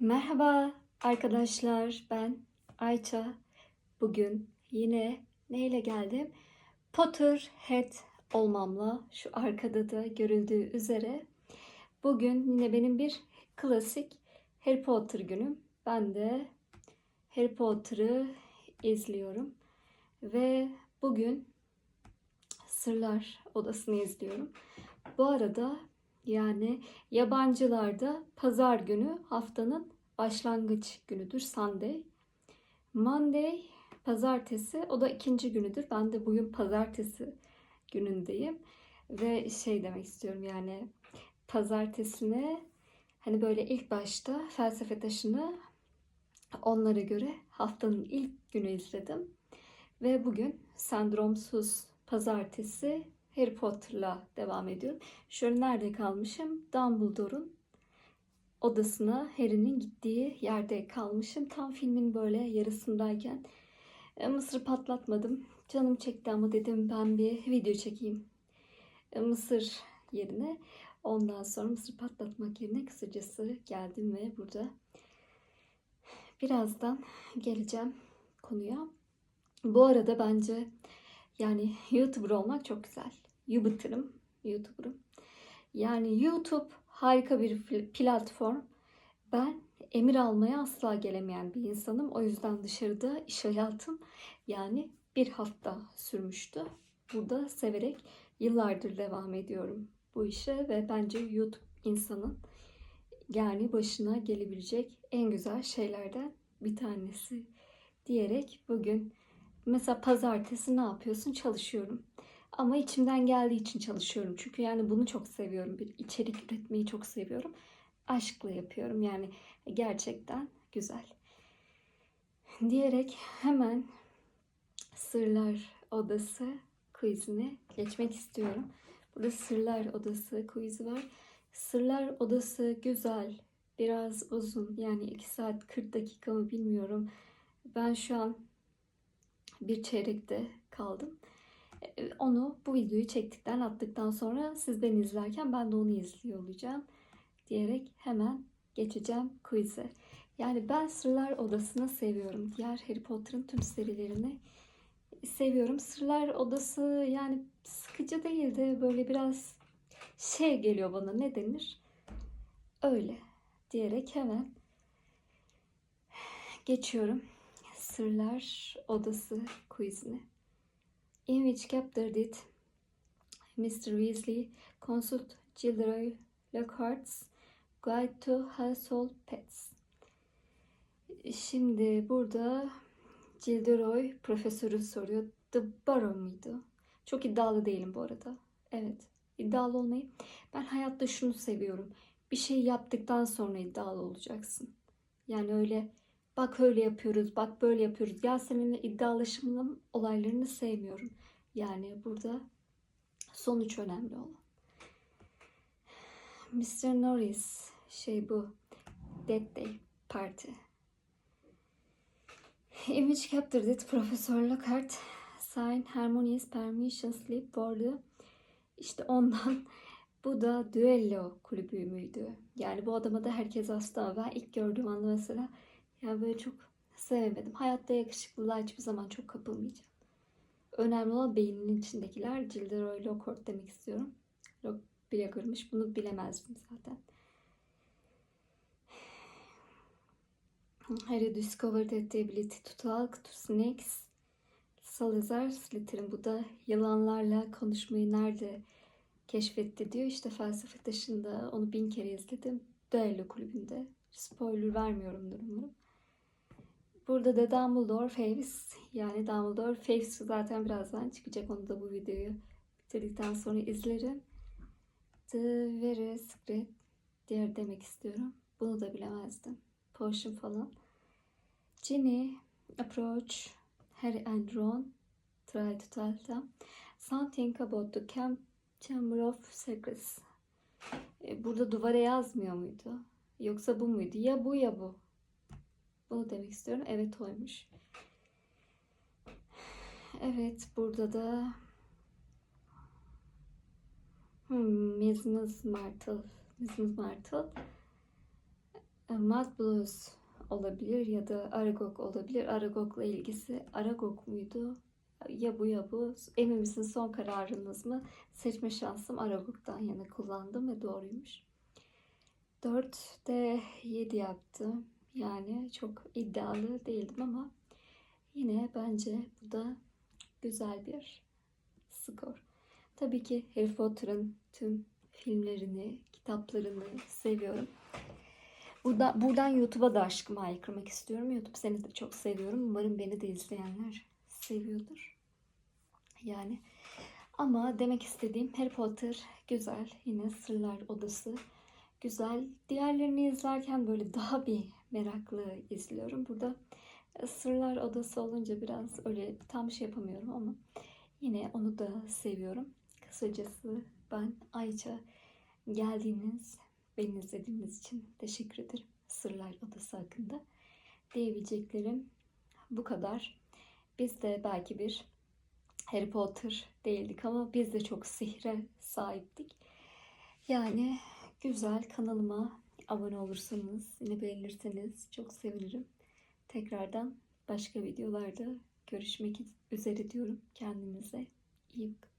Merhaba arkadaşlar, ben Ayça. Bugün yine neyle geldim? Potterhead olmamla şu arkada da görüldüğü üzere. Bugün yine benim bir klasik Harry Potter günüm. Ben de Harry Potter'ı izliyorum ve bugün Sırlar Odası'nı izliyorum. Bu arada yani yabancılarda pazar günü haftanın başlangıç günüdür. Sunday. Monday pazartesi o da ikinci günüdür. Ben de bugün pazartesi günündeyim. Ve şey demek istiyorum yani pazartesine hani böyle ilk başta felsefe taşını onlara göre haftanın ilk günü izledim. Ve bugün sendromsuz pazartesi Harry Potter'la devam ediyorum. Şöyle nerede kalmışım? Dumbledore'un odasına Harry'nin gittiği yerde kalmışım. Tam filmin böyle yarısındayken e, mısır patlatmadım. Canım çekti ama dedim ben bir video çekeyim. E, mısır yerine ondan sonra mısır patlatmak yerine kısacası geldim ve burada birazdan geleceğim konuya. Bu arada bence yani YouTuber olmak çok güzel. YouTuber'ım, YouTuber'ım. Yani YouTube harika bir platform. Ben emir almaya asla gelemeyen bir insanım. O yüzden dışarıda iş hayatım yani bir hafta sürmüştü. Burada severek yıllardır devam ediyorum bu işe ve bence YouTube insanın yani başına gelebilecek en güzel şeylerden bir tanesi diyerek bugün mesela pazartesi ne yapıyorsun? Çalışıyorum. Ama içimden geldiği için çalışıyorum. Çünkü yani bunu çok seviyorum. Bir içerik üretmeyi çok seviyorum. Aşkla yapıyorum. Yani gerçekten güzel. Diyerek hemen Sırlar Odası quizine geçmek istiyorum. Burada Sırlar Odası quizi var. Sırlar Odası güzel. Biraz uzun. Yani 2 saat 40 dakika mı bilmiyorum. Ben şu an bir çeyrekte kaldım. Onu bu videoyu çektikten attıktan sonra sizden izlerken ben de onu izliyor olacağım diyerek hemen geçeceğim quiz'e. Yani ben Sırlar Odası'nı seviyorum. Diğer Harry Potter'ın tüm serilerini seviyorum. Sırlar Odası yani sıkıcı değil de böyle biraz şey geliyor bana ne denir? Öyle diyerek hemen geçiyorum. Sırlar Odası quizine. In which chapter did Mr. Weasley consult Gilderoy Lockhart's Guide to Household Pets? Şimdi burada Gilderoy profesörü soruyor. The Burrow muydu? Çok iddialı değilim bu arada. Evet, iddialı olmayı. Ben hayatta şunu seviyorum. Bir şey yaptıktan sonra iddialı olacaksın. Yani öyle bak öyle yapıyoruz, bak böyle yapıyoruz. Ya seninle iddialaşımın olaylarını sevmiyorum. Yani burada sonuç önemli olan. Mr. Norris şey bu Dead Day Party. Image captured it Profesör Lockhart sign harmonious permission slip vardı. İşte ondan bu da düello kulübü müydü? Yani bu adama da herkes hasta. Ben ilk gördüğüm anda mesela ya böyle çok sevemedim. Hayatta yakışıklılığa hiçbir zaman çok kapılmayacağım. Önemli olan beyninin içindekiler. Gilderoy Lockhart demek istiyorum. Lock Blagger'mış. Bunu bilemezdim zaten. Harry discovered that the ability to talk to snakes. Salazar Slytherin bu da yılanlarla konuşmayı nerede keşfetti diyor. İşte felsefe taşında onu bin kere izledim. Duello kulübünde. Spoiler vermiyorumdur umarım. Burada da Dumbledore Faves yani Dumbledore Faves zaten birazdan çıkacak. Onu da bu videoyu bitirdikten sonra izlerim. The Very Secret diğer demek istiyorum. Bunu da bilemezdim. Potion falan. Ginny Approach Harry and Ron Try to tell them Something about the camp Chamber of Secrets. E, Burada duvara yazmıyor muydu? Yoksa bu muydu? Ya bu ya bu. Bunu demek istiyorum. Evet oymuş. Evet burada da hmm, Mrs. Martle Mrs. Martle e, Mad Blues olabilir ya da Aragog olabilir. Aragog'la ilgisi Aragog muydu? Ya bu ya bu. Emin misiniz son kararınız mı? Seçme şansım Aragog'dan yana kullandım ve doğruymuş. 4'te 7 yaptım. Yani çok iddialı değildim ama yine bence bu da güzel bir skor. Tabii ki Harry Potter'ın tüm filmlerini, kitaplarını seviyorum. Burada, buradan YouTube'a da aşkımı haykırmak istiyorum. YouTube seni de çok seviyorum. Umarım beni de izleyenler seviyordur. Yani ama demek istediğim Harry Potter güzel. Yine Sırlar Odası güzel. Diğerlerini izlerken böyle daha bir meraklı izliyorum. Burada e, Sırlar Odası olunca biraz öyle tam şey yapamıyorum ama yine onu da seviyorum. Kısacası ben Ayça geldiğiniz, beni izlediğiniz için teşekkür ederim. Sırlar Odası hakkında diyebileceklerim bu kadar. Biz de belki bir Harry Potter değildik ama biz de çok sihre sahiptik. Yani güzel kanalıma abone olursanız, yine beğenirseniz çok sevinirim. Tekrardan başka videolarda görüşmek üzere diyorum. Kendinize iyi bakın.